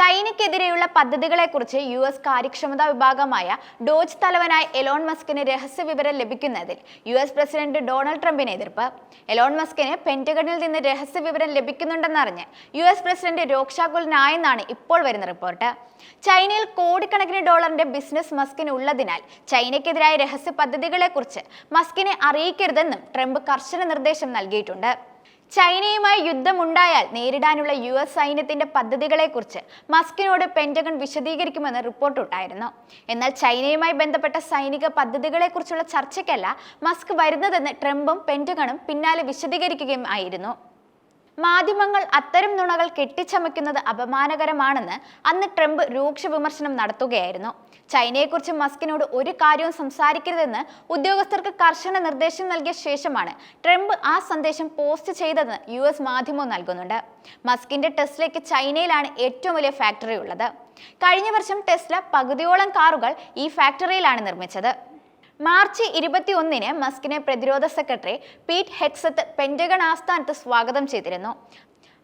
ചൈനയ്ക്കെതിരെയുള്ള പദ്ധതികളെക്കുറിച്ച് U S കാര്യക്ഷമതാ വിഭാഗമായ Doge തലവനായ എലോൺ മസ്കിന് രഹസ്യ വിവരം ലഭിക്കുന്നതിൽ യു എസ് പ്രസിഡന്റ് ഡൊണാൾഡ് ട്രംപിന് എതിർപ്പ്. എലോൺ മസ്കിന് പെന്റഗണിൽ നിന്ന് രഹസ്യ വിവരം ലഭിക്കുന്നുണ്ടെന്നറിഞ്ഞ് യു എസ് പ്രസിഡന്റ് രോക്ഷാകുലനായെന്നാണ് ഇപ്പോൾ വരുന്ന റിപ്പോർട്ട്. ചൈനയിൽ കോടിക്കണക്കിന് ഡോളറിന്റെ ബിസിനസ് മസ്കിന് ഉള്ളതിനാൽ ചൈനയ്ക്കെതിരായ രഹസ്യ പദ്ധതികളെക്കുറിച്ച് മസ്കിനെ അറിയിക്കരുതെന്നും ട്രംപ് കർശന നിർദ്ദേശം നൽകിയിട്ടുണ്ട്. ചൈനയുമായി യുദ്ധമുണ്ടായാൽ നേരിടാനുള്ള യു എസ് സൈന്യത്തിന്റെ പദ്ധതികളെക്കുറിച്ച് മസ്കിനോട് പെന്റഗൺ വിശദീകരിക്കുമെന്ന് റിപ്പോർട്ടുണ്ടായിരുന്നു. എന്നാൽ ചൈനയുമായി ബന്ധപ്പെട്ട സൈനിക പദ്ധതികളെക്കുറിച്ചുള്ള ചർച്ചയ്ക്കല്ല മസ്ക് വരുന്നതെന്ന് ട്രംപും പെന്റഗണും പിന്നാലെ വിശദീകരിക്കുകയും ആയിരുന്നു. മാധ്യമങ്ങൾ അത്തരം നുണകൾ കെട്ടിച്ചമയ്ക്കുന്നത് അപമാനകരമാണെന്ന് അന്ന് ട്രംപ് രൂക്ഷ വിമർശനം നടത്തുകയായിരുന്നു. ചൈനയെക്കുറിച്ച് മസ്കിനോട് ഒരു കാര്യവും സംസാരിക്കരുതെന്ന് ഉദ്യോഗസ്ഥർക്ക് കർശന നിർദ്ദേശം നൽകിയ ശേഷമാണ് ട്രംപ് ആ സന്ദേശം പോസ്റ്റ് ചെയ്തതെന്ന് യു എസ് മാധ്യമവും നൽകുന്നുണ്ട്. മസ്കിന്റെ ടെസ്ലയ്ക്ക് ചൈനയിലാണ് ഏറ്റവും വലിയ ഫാക്ടറി ഉള്ളത്. കഴിഞ്ഞ വർഷം ടെസ്ല പകുതിയോളം കാറുകൾ ഈ ഫാക്ടറിയിലാണ് നിർമ്മിച്ചത്. മാർച്ച് ഇരുപത്തി ഒന്നിന് മസ്കിനെ പ്രതിരോധ സെക്രട്ടറി പീറ്റ് ഹെക്സത്ത് പെന്റഗൺ ആസ്ഥാനത്ത് സ്വാഗതം ചെയ്തിരുന്നു.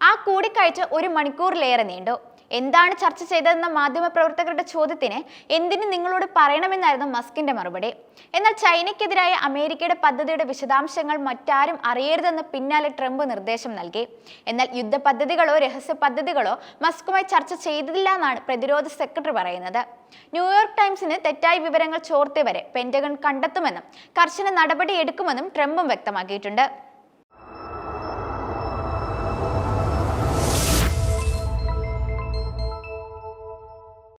ആ കൂടിക്കാഴ്ച ഒരു മണിക്കൂറിലേറെ നീണ്ടു. എന്താണ് ചർച്ച ചെയ്തതെന്ന മാധ്യമപ്രവർത്തകരുടെ ചോദ്യത്തിന് എന്തിന് നിങ്ങളോട് പറയണമെന്നായിരുന്നു മസ്കിന്റെ മറുപടി. എന്നാൽ ചൈനയ്ക്കെതിരായ അമേരിക്കയുടെ പദ്ധതിയുടെ വിശദാംശങ്ങൾ മറ്റാരും അറിയരുതെന്ന് പിന്നാലെ ട്രംപ് നിർദ്ദേശം നൽകി. എന്നാൽ യുദ്ധ പദ്ധതികളോ രഹസ്യ പദ്ധതികളോ മസ്കുമായി ചർച്ച ചെയ്തില്ല എന്നാണ് പ്രതിരോധ സെക്രട്ടറി പറയുന്നത്. ന്യൂയോർക്ക് ടൈംസിന് തെറ്റായ വിവരങ്ങൾ ചോർത്തിയവരെ പെന്റഗൺ കണ്ടെത്തുമെന്നും കർശന നടപടി എടുക്കുമെന്നും ട്രംപും വ്യക്തമാക്കിയിട്ടുണ്ട്.